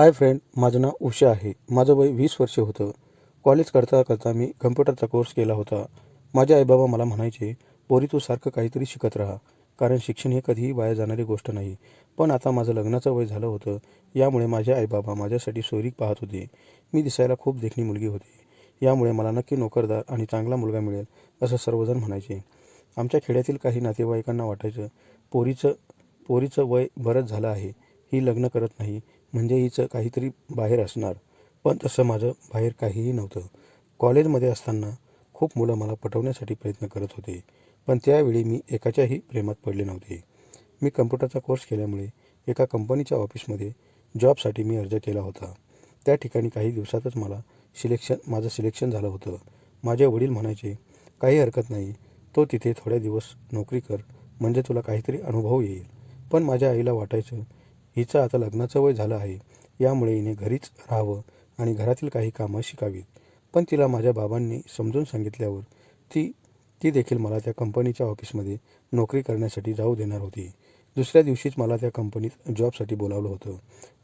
Hi friend माझं नाव उषा आहे. माझं वय वीस वर्ष होतं. कॉलेज करता करता मी कम्प्युटरचा कोर्स केला होता. माझे आईबाबा मला म्हणायचे पोरी तू सारखं काहीतरी शिकत राहा. कारण शिक्षण हे कधीही वाया जाणारी गोष्ट नाही. पण आता माझं लग्नाचं वय झालं होतं. यामुळे माझे आईबाबा माझ्यासाठी सोयरीक पाहत होते. मी दिसायला खूप देखणी मुलगी होती. यामुळे मला नक्की नोकरदार आणि चांगला मुलगा मिळेल असं सर्वजण म्हणायचे. आमच्या खेड्यातील काही नातेवाईकांना वाटायचं पोरीचं पोरीचं वय बरंच झालं आहे. ही लग्न करत नाही. म्हणजे हिचं काहीतरी बाहेर असणार. पण तसं माझं बाहेर काहीही नव्हतं. कॉलेजमध्ये असताना खूप मुलं मला पटवण्यासाठी प्रयत्न करत होते. पण त्यावेळी मी एकाच्याही प्रेमात पडले नव्हते. मी कम्प्युटरचा कोर्स केल्यामुळे एका कंपनीच्या ऑफिसमध्ये जॉबसाठी मी अर्ज केला होता. त्या ठिकाणी काही दिवसातच मला सिलेक्शन माझं सिलेक्शन झालं होतं. माझे वडील म्हणायचे काही हरकत नाही. तो तिथे थोड्या दिवस नोकरी कर. म्हणजे तुला काहीतरी अनुभव येईल. पण माझ्या आईला वाटायचं हिचं आता लग्नाचं वय झालं आहे. यामुळे हिने घरीच राहावं आणि घरातील काही कामं शिकावीत. पण तिला माझ्या बाबांनी समजून सांगितल्यावर ती ती देखील मला त्या कंपनीच्या ऑफिसमध्ये नोकरी करण्यासाठी जाऊ देणार होती. दुसऱ्या दिवशीच मला त्या कंपनीत जॉबसाठी बोलावलं होतं.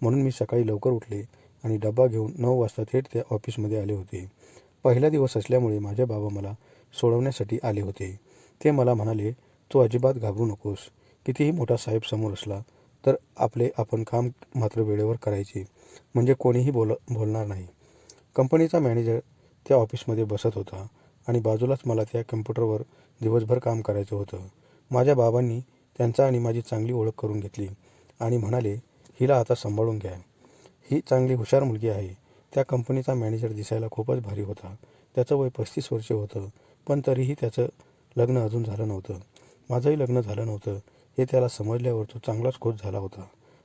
म्हणून मी सकाळी लवकर उठले आणि डब्बा घेऊन नऊ वाजता थेट त्या ऑफिसमध्ये आले होते. पहिला दिवस असल्यामुळे माझे बाबा मला सोडवण्यासाठी आले होते. ते मला म्हणाले तू अजिबात घाबरू नकोस. कितीही मोठा साहेब समोर असला तर आपले आपण काम मात्र वेळेवर करायचे. म्हणजे कोणीही बोल बोलणार नाही. कंपनीचा मॅनेजर त्या ऑफिसमध्ये बसत होता आणि बाजूलाच मला त्या कम्प्युटरवर दिवसभर काम करायचं होतं. माझ्या बाबांनी त्यांचा आणि माझी चांगली ओळख करून घेतली आणि म्हणाले हिला आता सांभाळून घ्या. ही चांगली हुशार मुलगी आहे. त्या कंपनीचा मॅनेजर दिसायला खूपच भारी होता. त्याचं वय पस्तीस वर्ष होतं. पण तरीही त्याचं लग्न अजून झालं नव्हतं. माझंही लग्न झालं नव्हतं. हे त्याला समजल्यावर तो चांगलाच खुश झाला होता.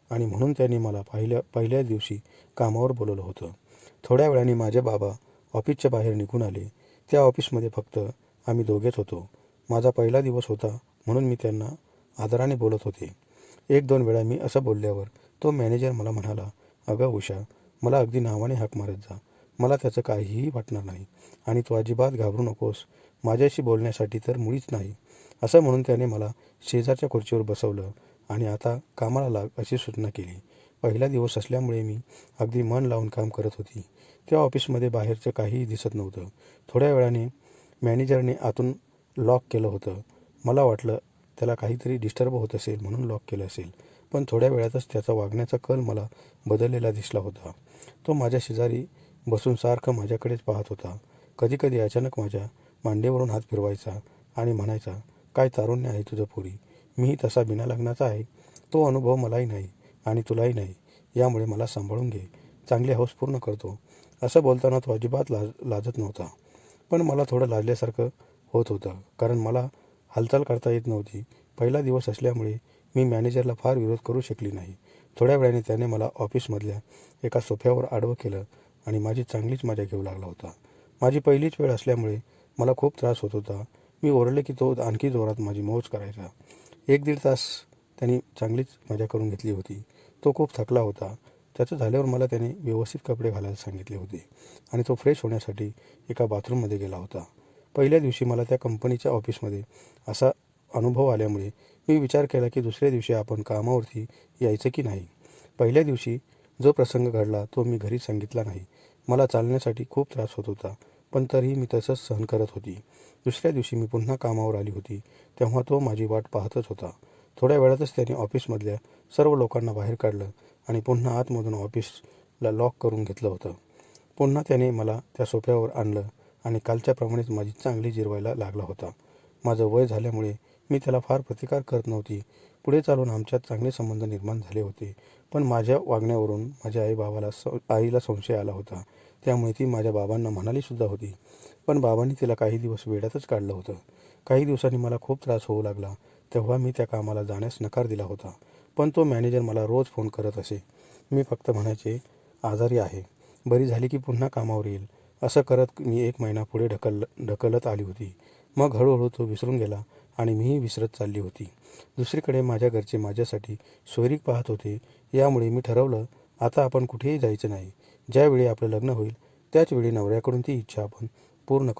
आणि म्हणून त्याने मला पहिल्या पहिल्या दिवशी कामावर बोलवलं होतं. थोड्या वेळाने माझे बाबा ऑफिसच्या बाहेर निघून आले. त्या ऑफिसमध्ये फक्त आम्ही दोघेच होतो. माझा पहिला दिवस होता म्हणून मी त्यांना आदराने बोलत होते. एक दोन वेळा मी असं बोलल्यावर तो मॅनेजर मला म्हणाला अगं उषा मला अगदी नावाने हाक मारत जा. मला त्याचं काहीही वाटणार नाही. आणि तू अजिबात घाबरू नकोस. माझ्याशी बोलण्यासाठी तर मुळीच नाही. असं म्हणून त्याने मला शेजारच्या खुर्चीवर बसवलं आणि आता कामाला लाग अशी सूचना केली. पहिला दिवस असल्यामुळे मी अगदी मन लावून काम करत होती. त्या ऑफिसमध्ये बाहेरचं काहीही दिसत नव्हतं. थोड्या वेळाने मॅनेजरने आतून लॉक केलं होतं. मला वाटलं त्याला काहीतरी डिस्टर्ब होत असेल म्हणून लॉक केलं असेल. पण थोड्या वेळातच त्याचा वागण्याचा कल मला बदललेला दिसला होता. तो माझ्या शेजारी बसून सारखं माझ्याकडेच पाहत होता. कधीकधी अचानक माझ्या मांडीवरून हात फिरवायचा आणि म्हणायचा काय तारुण्य आहे तुझं पोरी? मीही तसा बिना लग्नाचा आहे. तो अनुभव मलाही नाही आणि तुलाही नाही. यामुळे मला सांभाळून घे. चांगली हौस पूर्ण करतो. असं बोलताना तो अजिबात लाज लाजत नव्हता. पण मला थोडं लाजल्यासारखं होत होतं. कारण मला हालचाल करता येत नव्हती. पहिला दिवस असल्यामुळे मी मॅनेजरला फार विरोध करू शकली नाही. थोड्या वेळाने त्याने मला ऑफिसमधल्या एका सोफ्यावर आडवं केलं आणि माझी चांगलीच मजा घेऊ लागला होता. माझी पहिलीच वेळ असल्यामुळे मला खूप त्रास होत होता. मी ओरडले की तो आणखी जोरात माझी मौज करायचा. एक दीड तास त्यांनी चांगलीच मजा करून घेतली होती. तो खूप थकला होता. त्याचं झाल्यावर मला त्याने व्यवस्थित कपडे घालायला सांगितले होते आणि तो फ्रेश होण्यासाठी एका बाथरूममध्ये गेला होता. पहिल्या दिवशी मला त्या कंपनीच्या ऑफिसमध्ये असा अनुभव आल्यामुळे मी विचार केला की दुसऱ्या दिवशी आपण कामावरती यायचं की नाही. पहिल्या दिवशी जो प्रसंग घडला तो मी घरी सांगितला नाही. मला चालण्यासाठी खूप त्रास होत होता. पण तरीही मी तसंच सहन करत होती. दुसऱ्या दिवशी मी पुन्हा कामावर आली होती. तेव्हा तो माझी वाट पाहतच होता. थोड्या वेळातच त्याने ऑफिसमधल्या सर्व लोकांना बाहेर काढलं आणि पुन्हा आतमधून ऑफिसला लॉक करून घेतलं होतं. पुन्हा त्याने मला त्या सोफ्यावर आणलं आणि कालच्याप्रमाणेच माझी चांगली जिरवायला लागला होता. माझं वय झाल्यामुळे मी त्याला फार प्रतिकार करत नव्हती. पुढे चालून आमच्यात चांगले संबंध निर्माण झाले होते. पण माझ्या वागण्यावरून माझ्या आई बाबाला स आईला संशय आला होता. त्यामुळे ती माझ्या बाबांना म्हणालीसुद्धा होती. पण बाबांनी तिला काही दिवस वेड्यातच काढलं होतं. काही दिवसांनी मला खूप त्रास होऊ लागला. तेव्हा मी त्या कामाला जाण्यास नकार दिला होता. पण तो मॅनेजर मला रोज फोन करत असे. मी फक्त म्हणायचे आजारी आहे. बरी झाली की पुन्हा कामावर येईल. असं करत मी एक महिना पुढे ढकल ढकलत आली होती. मग हळूहळू तो विसरून गेला आणि मीही विसरत चालली होती. दुसरीकडे माझ्या घरचे माझ्यासाठी सोयरीक पाहत होते. यामुळे मी ठरवलं आता आपण कुठेही जायचं नाही. ज्यावेळी आपलं लग्न होईल त्याचवेळी नवऱ्याकडून ती इच्छा आपण पूर्ण करू.